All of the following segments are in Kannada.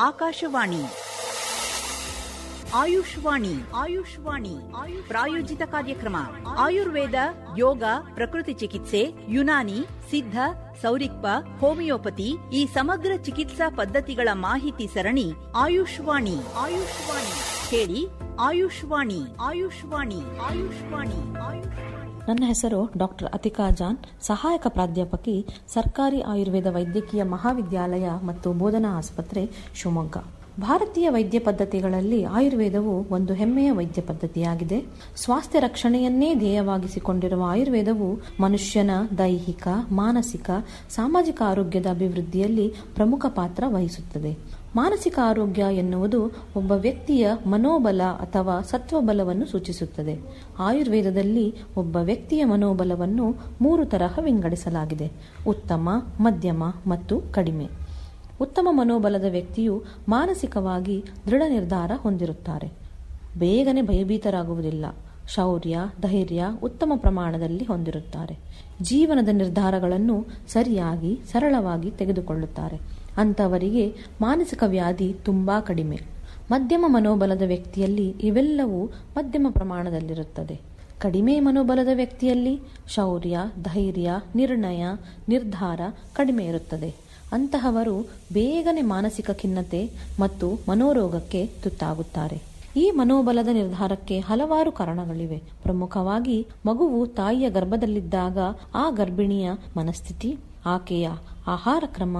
ಆಕಾಶವಾಣಿ. ಆಯುಷ್ವಾಣಿ. ಆಯುಷ್ವಾಣಿ. ಪ್ರಾಯೋಜಿತ ಕಾರ್ಯಕ್ರಮ. ಆಯುರ್ವೇದ, ಯೋಗ, ಪ್ರಕೃತಿ ಚಿಕಿತ್ಸೆ, ಯುನಾನಿ, ಸಿದ್ಧ, ಸೌರಿಕ್ಪ, ಹೋಮಿಯೋಪತಿ ಈ ಸಮಗ್ರ ಚಿಕಿತ್ಸಾ ಪದ್ಧತಿಗಳ ಮಾಹಿತಿ ಸರಣಿ ಆಯುಷ್ವಾಣಿ. ಆಯುಷ್ವಾಣಿ. ಕೇಳಿ ಆಯುಷ್ವಾಣಿ. ಆಯುಷ್ವಾಣಿ. ಆಯುಷ್ವಾಣಿ. ಆಯುಷ್ವಾಣಿ. ನನ್ನ ಹೆಸರು ಡಾಕ್ಟರ್ ಅತಿಕಾ ಜಾನ್, ಸಹಾಯಕ ಪ್ರಾಧ್ಯಾಪಕಿ, ಸರ್ಕಾರಿ ಆಯುರ್ವೇದ ವೈದ್ಯಕೀಯ ಮಹಾವಿದ್ಯಾಲಯ ಮತ್ತು ಬೋಧನಾ ಆಸ್ಪತ್ರೆ ಶಿವಮೊಗ್ಗ. ಭಾರತೀಯ ವೈದ್ಯ ಪದ್ಧತಿಗಳಲ್ಲಿ ಆಯುರ್ವೇದವು ಒಂದು ಹೆಮ್ಮೆಯ ವೈದ್ಯ ಪದ್ಧತಿಯಾಗಿದೆ. ಸ್ವಾಸ್ಥ್ಯ ರಕ್ಷಣೆಯನ್ನೇ ಧ್ಯೇಯವಾಗಿಸಿಕೊಂಡಿರುವ ಆಯುರ್ವೇದವು ಮನುಷ್ಯನ ದೈಹಿಕ, ಮಾನಸಿಕ, ಸಾಮಾಜಿಕ ಆರೋಗ್ಯದ ಅಭಿವೃದ್ಧಿಯಲ್ಲಿ ಪ್ರಮುಖ ಪಾತ್ರ ವಹಿಸುತ್ತದೆ. ಮಾನಸಿಕ ಆರೋಗ್ಯ ಎನ್ನುವುದು ಒಬ್ಬ ವ್ಯಕ್ತಿಯ ಮನೋಬಲ ಅಥವಾ ಸತ್ವಬಲವನ್ನು ಸೂಚಿಸುತ್ತದೆ. ಆಯುರ್ವೇದದಲ್ಲಿ ಒಬ್ಬ ವ್ಯಕ್ತಿಯ ಮನೋಬಲವನ್ನು ಮೂರು ತರಹ ವಿಂಗಡಿಸಲಾಗಿದೆ. ಉತ್ತಮ, ಮಧ್ಯಮ ಮತ್ತು ಕಡಿಮೆ. ಉತ್ತಮ ಮನೋಬಲದ ವ್ಯಕ್ತಿಯು ಮಾನಸಿಕವಾಗಿ ದೃಢ ನಿರ್ಧಾರ ಹೊಂದಿರುತ್ತಾರೆ. ಬೇಗನೆ ಭಯಭೀತರಾಗುವುದಿಲ್ಲ. ಶೌರ್ಯ, ಧೈರ್ಯ ಉತ್ತಮ ಪ್ರಮಾಣದಲ್ಲಿ ಹೊಂದಿರುತ್ತಾರೆ. ಜೀವನದ ನಿರ್ಧಾರಗಳನ್ನು ಸರಿಯಾಗಿ, ಸರಳವಾಗಿ ತೆಗೆದುಕೊಳ್ಳುತ್ತಾರೆ. ಅಂಥವರಿಗೆ ಮಾನಸಿಕ ವ್ಯಾಧಿ ತುಂಬಾ ಕಡಿಮೆ. ಮಧ್ಯಮ ಮನೋಬಲದ ವ್ಯಕ್ತಿಯಲ್ಲಿ ಇವೆಲ್ಲವೂ ಮಧ್ಯಮ ಪ್ರಮಾಣದಲ್ಲಿರುತ್ತದೆ. ಕಡಿಮೆ ಮನೋಬಲದ ವ್ಯಕ್ತಿಯಲ್ಲಿ ಶೌರ್ಯ, ಧೈರ್ಯ, ನಿರ್ಣಯ, ನಿರ್ಧಾರ ಕಡಿಮೆ ಇರುತ್ತದೆ. ಅಂತಹವರು ಬೇಗನೆ ಮಾನಸಿಕ ಖಿನ್ನತೆ ಮತ್ತು ಮನೋರೋಗಕ್ಕೆ ತುತ್ತಾಗುತ್ತಾರೆ. ಈ ಮನೋಬಲದ ನಿರ್ಧಾರಕ್ಕೆ ಹಲವಾರು ಕಾರಣಗಳಿವೆ. ಪ್ರಮುಖವಾಗಿ, ಮಗುವು ತಾಯಿಯ ಗರ್ಭದಲ್ಲಿದ್ದಾಗ ಆ ಗರ್ಭಿಣಿಯ ಮನಸ್ಥಿತಿ, ಆಕೆಯ ಆಹಾರ ಕ್ರಮ,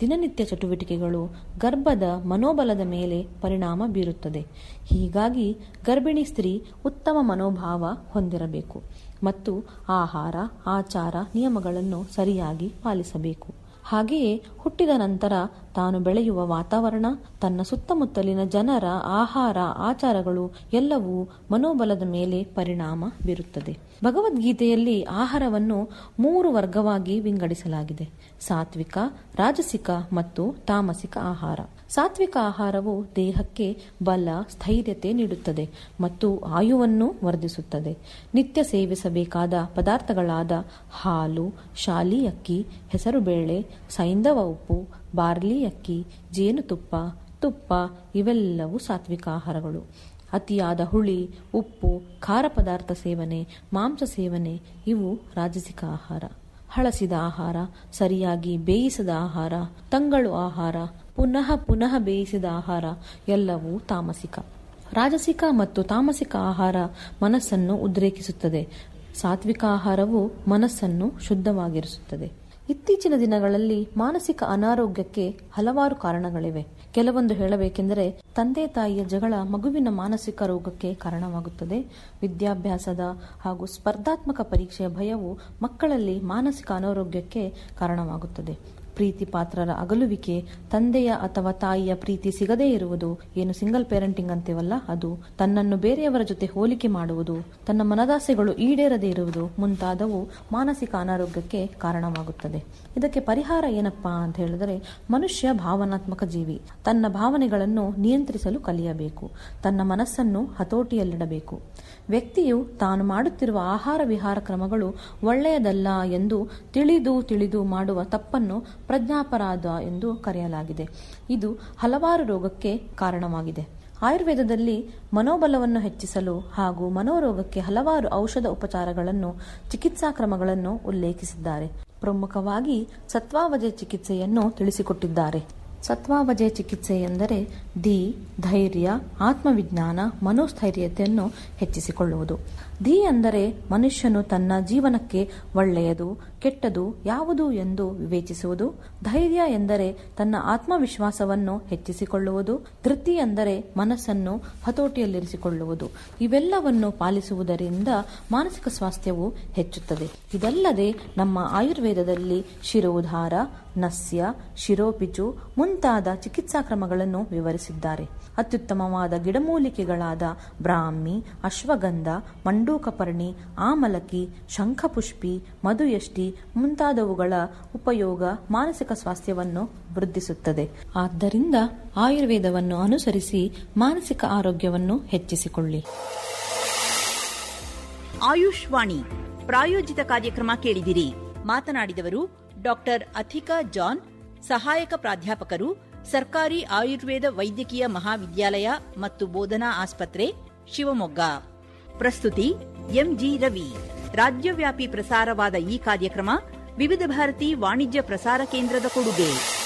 ದಿನನಿತ್ಯ ಚಟುವಟಿಕೆಗಳು, ಗರ್ಭದ ಮನೋಬಲದ ಮೇಲೆ ಪರಿಣಾಮ ಬೀರುತ್ತದೆ. ಹೀಗಾಗಿ ಗರ್ಭಿಣಿ ಸ್ತ್ರೀ ಉತ್ತಮ ಮನೋಭಾವ ಹೊಂದಿರಬೇಕು ಮತ್ತು ಆಹಾರ, ಆಚಾರ ನಿಯಮಗಳನ್ನು ಸರಿಯಾಗಿ ಪಾಲಿಸಬೇಕು. ಹಾಗೆಯೇ ಹುಟ್ಟಿದ ನಂತರ ತಾನು ಬೆಳೆಯುವ ವಾತಾವರಣ, ತನ್ನ ಸುತ್ತಮುತ್ತಲಿನ ಜನರ ಆಹಾರ, ಆಚಾರಗಳು ಎಲ್ಲವೂ ಮನೋಬಲದ ಮೇಲೆ ಪರಿಣಾಮ ಬೀರುತ್ತದೆ. ಭಗವದ್ಗೀತೆಯಲ್ಲಿ ಆಹಾರವನ್ನು ಮೂರು ವರ್ಗವಾಗಿ ವಿಂಗಡಿಸಲಾಗಿದೆ. ಸಾತ್ವಿಕ, ರಾಜಸಿಕ ಮತ್ತು ತಾಮಸಿಕ ಆಹಾರ. ಸಾತ್ವಿಕ ಆಹಾರವು ದೇಹಕ್ಕೆ ಬಲ, ಸ್ಥೈರ್ಯತೆ ನೀಡುತ್ತದೆ ಮತ್ತು ಆಯುವನ್ನು ವರ್ಧಿಸುತ್ತದೆ. ನಿತ್ಯ ಸೇವಿಸಬೇಕಾದ ಪದಾರ್ಥಗಳಾದ ಹಾಲು, ಶಾಲಿ ಅಕ್ಕಿ, ಹೆಸರುಬೇಳೆ, ಸೈಂಧವ ಉಪ್ಪು, ಬಾರ್ಲಿ ಅಕ್ಕಿ, ಜೇನುತುಪ್ಪ, ತುಪ್ಪ ಇವೆಲ್ಲವೂ ಸಾತ್ವಿಕ ಆಹಾರಗಳು. ಅತಿಯಾದ ಹುಳಿ, ಉಪ್ಪು, ಖಾರ ಪದಾರ್ಥ ಸೇವನೆ, ಮಾಂಸ ಸೇವನೆ, ಇವು ರಾಜಸಿಕ ಆಹಾರ. ಹಳಸಿದ ಆಹಾರ, ಸರಿಯಾಗಿ ಬೇಯಿಸದ ಆಹಾರ, ತಂಗಳು ಆಹಾರ ಪುನಃ ಪುನಃ ಬೇಯಿಸಿದ ಆಹಾರ ಎಲ್ಲವೂ ತಾಮಸಿಕ. ರಾಜಸಿಕ ಮತ್ತು ತಾಮಸಿಕ ಆಹಾರ ಮನಸ್ಸನ್ನು ಉದ್ರೇಕಿಸುತ್ತದೆ. ಸಾತ್ವಿಕ ಆಹಾರವು ಮನಸ್ಸನ್ನು ಶುದ್ಧವಾಗಿರಿಸುತ್ತದೆ. ಇತ್ತೀಚಿನ ದಿನಗಳಲ್ಲಿ ಮಾನಸಿಕ ಅನಾರೋಗ್ಯಕ್ಕೆ ಹಲವಾರು ಕಾರಣಗಳಿವೆ. ಕೆಲವೊಂದು ಹೇಳಬೇಕೆಂದರೆ, ತಂದೆ ತಾಯಿಯ ಜಗಳ ಮಗುವಿನ ಮಾನಸಿಕ ರೋಗಕ್ಕೆ ಕಾರಣವಾಗುತ್ತದೆ. ವಿದ್ಯಾಭ್ಯಾಸದ ಹಾಗೂ ಸ್ಪರ್ಧಾತ್ಮಕ ಪರೀಕ್ಷೆಯ ಭಯವು ಮಕ್ಕಳಲ್ಲಿ ಮಾನಸಿಕ ಅನಾರೋಗ್ಯಕ್ಕೆ ಕಾರಣವಾಗುತ್ತದೆ. ಪ್ರೀತಿ ಪಾತ್ರರ ಅಗಲುವಿಕೆ ತಂದೆಯ ಅಥವಾ ತಾಯಿಯ ಪ್ರೀತಿ ಸಿಗದೇ ಇರುವುದು ಏನು ಸಿಂಗಲ್ ಪೇರೆಂಟಿಂಗ್ ಅಂತೇವಲ್ಲ? ಅದು ತನ್ನನ್ನು ಬೇರೆಯವರ ಜೊತೆ ಹೋಲಿಕೆ ಮಾಡುವುದು, ತನ್ನ ಮನದಾಸೆಗಳು ಈಡೇರದೇ ಇರುವುದು ಮುಂತಾದವು ಮಾನಸಿಕ ಅನಾರೋಗ್ಯಕ್ಕೆ ಕಾರಣವಾಗುತ್ತದೆ. ಇದಕ್ಕೆ ಪರಿಹಾರ ಏನಪ್ಪಾ ಅಂತ ಹೇಳಿದರೆ, ಮನುಷ್ಯ ಭಾವನಾತ್ಮಕ ಜೀವಿ. ತನ್ನ ಭಾವನೆಗಳನ್ನು ನಿಯಂತ್ರಿಸಲು ಕಲಿಯಬೇಕು. ತನ್ನ ಮನಸ್ಸನ್ನು ಹತೋಟಿಯಲ್ಲಿಡಬೇಕು. ವ್ಯಕ್ತಿಯು ತಾನು ಮಾಡುತ್ತಿರುವ ಆಹಾರ ವಿಹಾರ ಕ್ರಮಗಳು ಒಳ್ಳೆಯದಲ್ಲ ಎಂದು ತಿಳಿದು ತಿಳಿದು ಮಾಡುವ ತಪ್ಪನ್ನು ಪ್ರಜ್ಞಾಪರಾಧ ಎಂದು ಕರೆಯಲಾಗಿದೆ. ಇದು ಹಲವಾರು ರೋಗಕ್ಕೆ ಕಾರಣವಾಗಿದೆ. ಆಯುರ್ವೇದದಲ್ಲಿ ಮನೋಬಲವನ್ನು ಹೆಚ್ಚಿಸಲು ಹಾಗೂ ಮನೋರೋಗಕ್ಕೆ ಹಲವಾರು ಔಷಧ ಉಪಚಾರಗಳನ್ನು, ಚಿಕಿತ್ಸಾ ಕ್ರಮಗಳನ್ನು ಉಲ್ಲೇಖಿಸಿದ್ದಾರೆ. ಪ್ರಮುಖವಾಗಿ ಸತ್ವಾವಧಿ ಚಿಕಿತ್ಸೆಯನ್ನು ತಿಳಿಸಿಕೊಟ್ಟಿದ್ದಾರೆ. ಸತ್ವಾವಜೆ ಚಿಕಿತ್ಸೆ ಎಂದರೆ ಧಿ, ಧೈರ್ಯ, ಆತ್ಮವಿಜ್ಞಾನ, ಮನೋಸ್ಥೈರ್ಯತೆಯನ್ನು ಹೆಚ್ಚಿಸಿಕೊಳ್ಳುವುದು. ಧಿ ಅಂದರೆ ಮನುಷ್ಯನು ತನ್ನ ಜೀವನಕ್ಕೆ ಒಳ್ಳೆಯದು, ಕೆಟ್ಟದು, ಯಾವುದು ಎಂದು ವಿವೇಚಿಸುವುದು. ಧೈರ್ಯ ಎಂದರೆ ತನ್ನ ಆತ್ಮವಿಶ್ವಾಸವನ್ನು ಹೆಚ್ಚಿಸಿಕೊಳ್ಳುವುದು. ಧೃತಿ ಎಂದರೆ ಮನಸ್ಸನ್ನು ಹತೋಟಿಯಲ್ಲಿರಿಸಿಕೊಳ್ಳುವುದು. ಇವೆಲ್ಲವನ್ನು ಪಾಲಿಸುವುದರಿಂದ ಮಾನಸಿಕ ಸ್ವಾಸ್ಥ್ಯವು ಹೆಚ್ಚುತ್ತದೆ. ಇದಲ್ಲದೆ ನಮ್ಮ ಆಯುರ್ವೇದದಲ್ಲಿ ಶಿರೋಧಾರ ನಸ್ಯ ಶಿರೋಪಿಚು ಮುಂತಾದ ಚಿಕಿತ್ಸಾ ಕ್ರಮಗಳನ್ನು ವಿವರಿಸಿದ್ದಾರೆ. ಅತ್ಯುತ್ತಮವಾದ ಗಿಡಮೂಲಿಕೆಗಳಾದ ಬ್ರಾಹ್ಮಿ, ಅಶ್ವಗಂಧ, ಮಂಡೂಕಪರ್ಣಿ, ಆಮಲಕಿ, ಶಂಖಪುಷ್ಪಿ, ಮಧುಯಷ್ಟಿ ಮುಂತಾದವುಗಳ ಉಪಯೋಗ ಮಾನಸಿಕ ಸ್ವಾಸ್ಥ್ಯವನ್ನು ವೃದ್ಧಿಸುತ್ತದೆ. ಆದ್ದರಿಂದ ಆಯುರ್ವೇದವನ್ನು ಅನುಸರಿಸಿ ಮಾನಸಿಕ ಆರೋಗ್ಯವನ್ನು ಹೆಚ್ಚಿಸಿಕೊಳ್ಳಿ. ಆಯುಷ್ವಾಣಿ, ಪ್ರಾಯೋಜಿತ ಕಾರ್ಯಕ್ರಮ ಕೇಳಿದಿರಿ. ಮಾತನಾಡಿದವರು ಡಾಕ್ಟರ್ ಅಥಿಕಾ ಜಾನ್, ಸಹಾಯಕ ಪ್ರಾಧ್ಯಾಪಕರು, ಸರ್ಕಾರಿ ಆಯುರ್ವೇದ ವೈದ್ಯಕೀಯ ಮಹಾವಿದ್ಯಾಲಯ ಮತ್ತು ಬೋಧನಾ ಆಸ್ಪತ್ರೆ, ಶಿವಮೊಗ್ಗ. ಪ್ರಸ್ತುತಿ, ಎಂಜಿ ರವಿ. ರಾಜ್ಯವ್ಯಾಪಿ ಪ್ರಸಾರವಾದ ಈ ಕಾರ್ಯಕ್ರಮ ವಿವಿಧ ಭಾರತಿ ವಾಣಿಜ್ಯ ಪ್ರಸಾರ ಕೇಂದ್ರದ ಕೊಡುಗೆ.